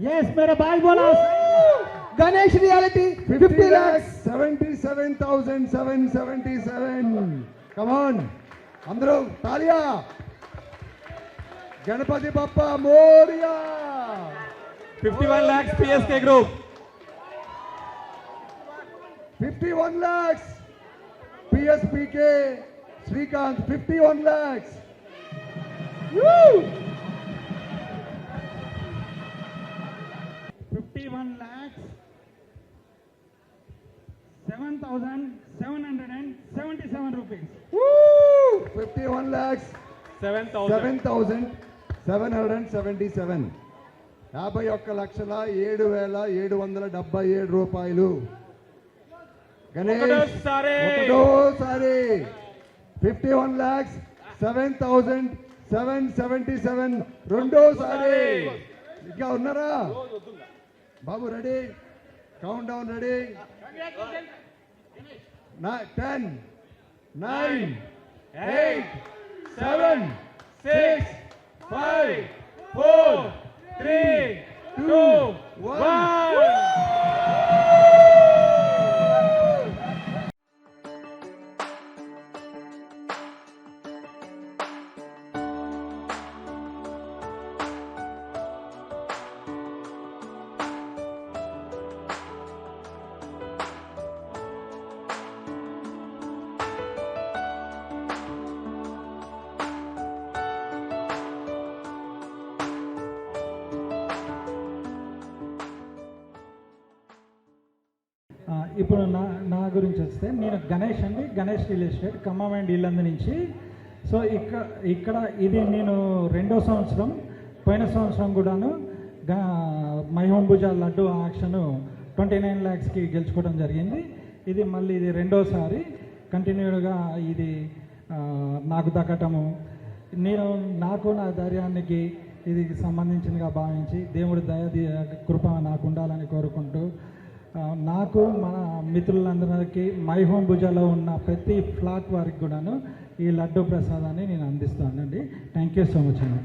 Yes मेरे भाई बोला Ganesh reality fifty lakhs seventy seven thousand seven seventy seven come on అందరూ తాలియా Ganpati Bappa Morya fifty one lakhs PSK group fifty one lakhs PSPK Srikanth fifty lakhs seven thousand seven hundred and seventy seven rupees fifty one lakhs seven seven thousand seven hundred and seventy seven యాభై ఒక్క లక్షల ఏడు వేల ఏడు వందల డెబ్బై ఏడు రూపాయలు. ఒకటోసారి. Fifty one lakhs seven thousand seven seventy seven రెండోసారి. ఇంకా ఉన్నారా? బాబు ready? Count down ready? Ten nine eight seven six five four three two one ఇప్పుడు నా నా గురించి వస్తే నేను గణేష్ అండి Ganesh real estate Khammam and Yellandu నుంచి. సో ఇక్కడ ఇక్కడ ఇది నేను రెండో సంవత్సరం పోయిన సంవత్సరం కూడాను గా- లడ్డు ఆక్షన్ ట్వంటీ నైన్ ల్యాక్స్కి గెలుచుకోవడం జరిగింది. ఇది మళ్ళీ ఇది రెండోసారి కంటిన్యూగా ఇది నాకు దక్కటము. నేను నాకు నా ధైర్యానికి ఇది సంబంధించినగా భావించి దేవుడి దయ కృప నాకు ఉండాలని కోరుకుంటూ నాకు మన మిత్రులందరికీ మై హోమ్ భుజాలో ఉన్న ప్రతి ఫ్లాట్ వారికి కూడాను ఈ లడ్డు ప్రసాదాన్ని నేను అందిస్తానండి. థ్యాంక్ యూ సో మచ్ అండి